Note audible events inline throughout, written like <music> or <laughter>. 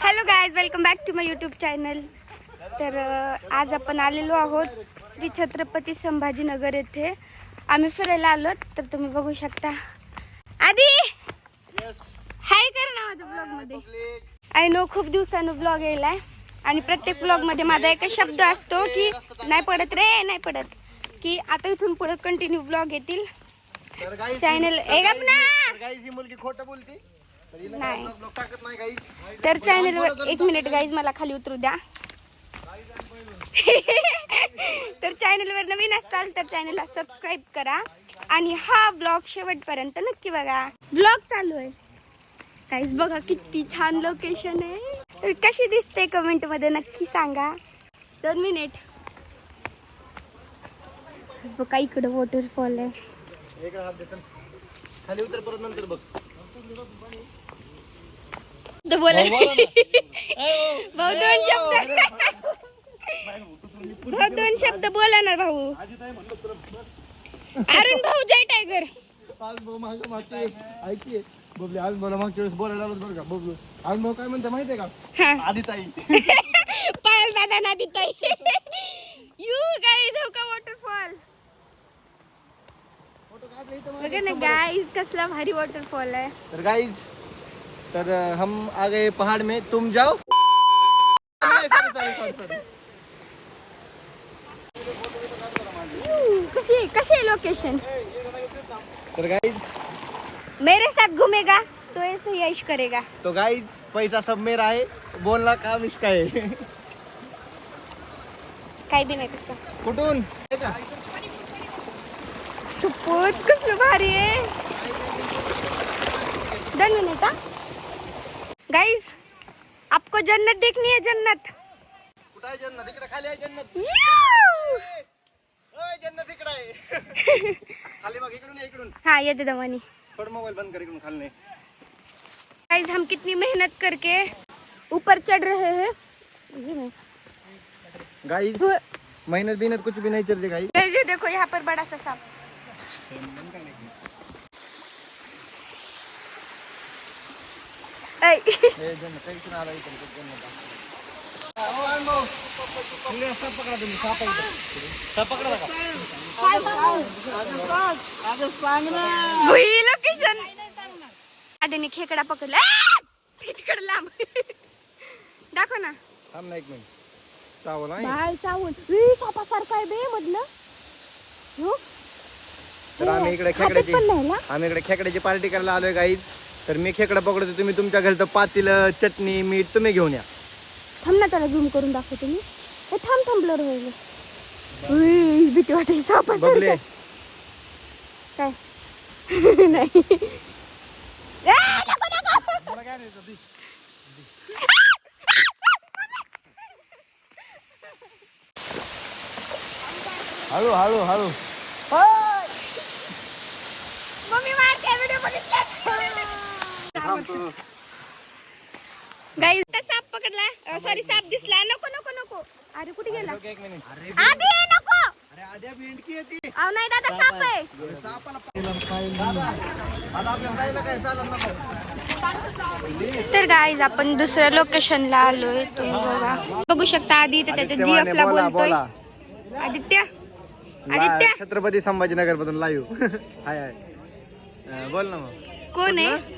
Hello guys welcome back to my YouTube channel तर आज आपण आलेलो आहोत श्री छत्रपती संभाजीनगर येथे. आम्ही फिरायला आलो तर तुम्ही बघू शकता. आधी हाय कर ना माझ्या ब्लॉगमध्ये. आय नो खूप दिवसानं ब्लॉग यायलाय. आणि प्रत्येक ब्लॉगमध्ये माझा एक शब्द असतो की नाही पडत रे नाही पडत. की आता इथून पुढे कंटिन्यू ब्लॉग येतील. चॅनल एक मुलगी खोटं बोलती? नाही. तर चॅनलवर एक मिनिट गाईज मला खाली उतरू द्या. <laughs> तर चॅनलवर नवीन असाल तर चॅनलला सबस्क्राईब करा. आणि हा ब्लॉग शेवटपर्यंत नक्की बघा. ब्लॉग चालू आहे. काहीच बघा किती छान लोकेशन आहे. कशी दिसते कमेंटमध्ये नक्की सांगा. दोन मिनिट बघा इकडं वॉटरफॉल आहे. खाली उतर परत नंतर बघ. बोला भाऊ दोन शब्द. भाऊ. दोन शब्द बोला ना भाऊ. अरुण भाऊ जय टायगर आज भाऊ मागं मागच्या वेळेस ऐकी बबली आज मला मागच्या वेळेस बोलायला आलोच बरं का? बबलू आज भाऊ काय म्हणते माहितीये का? हा. आधी ताई <laughs> पायल दादा ना दिताई यू गाईज हो का वॉटरफॉल बघा ना गाईज कसला भारी वॉटरफॉल आहे. तर गाईज तर हम आ गए पहाड़ में तुम जाओ. कशी कशी आहे लोकेशन तर गाईज मेरे साथ घूमेगा तो ऐसे ही ऐश करेगा. तो गाईज पैसा सब मेरा है बोलना काम इसका है. काही बी नाही तसं. कुठून? हे सुपूत कसलं भारी आहे दोन मिनिट हा गाईज आपको जन्नत देखनी है जन्नत। कुठं आहे जन्नत इकडे खाली आहे जन्नत। ओय, जन्नत इकडे आहे. <laughs> खाली बघ इकडून ये, इकडून. हाँ ये दे दवानी। थोड़ा मोबाईल बंद कर इकडून खाली नाही. गाइस हम कितनी मेहनत करके ऊपर चढ़ रहे हैं। ये मैं- गाईज वो- मेहनत कुछ भी नहीं चल रही गाइस, ये देखो यहाँ पर बड़ा सा सांप लोकेशन आधीने खेकडा पकडला. आ! तिकडे लांब. दाखव ना. थांब ना एक मिनिट. चावल आहे बाय चावून. सापासारखं आहे बे मधलं. हो? तर आम्ही इकडे हातात खेकड्याची आम्ही इकडे खेकड्याची पार्टी करायला आलोय गाईज तर मी खेकडा पकडतो तुम्ही तुमच्या घरचं पातील चटणी मीठ तुम्ही घेऊन या. थांब ना त्याला झूम करून दाखवते मी. हे थांब थांब ब्लर होईल. उई, भीती वाटेल सापासारखं. बबले काय? <laughs> नाही. आ, नको, नको. हळू हळू हळू. गाईज तर साप पकडला. सॉरी साप दिसला. नको नको नको. अरे कुठे गेला? एक मिनिट अरे आधी नको. अरे आद्या भेंडकी येते अहो नाही दादा साप आहे. तर गाईज आपण दुसऱ्या लोकेशनला आलोय. तुम्ही बघा. बघू शकता आधी तर त्याच्या जीएफ ला बोला बोलतोय. बोला. आदित्य? आदित्य? ला- छत्रपती संभाजीनगर मधून लाईव्ह. हाय हाय. बोल ना मग. कोण आहे?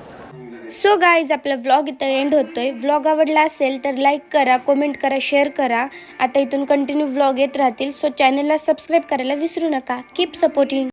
सो गाईज आपला व्लॉग इथं एंड होतोय. व्लॉग आवडला असेल तर लाईक करा कमेंट करा शेअर करा. आता इथून कंटिन्यू व्लॉग येत राहतील. सो चॅनलला सबस्क्राईब करायला विसरू नका. Keep supporting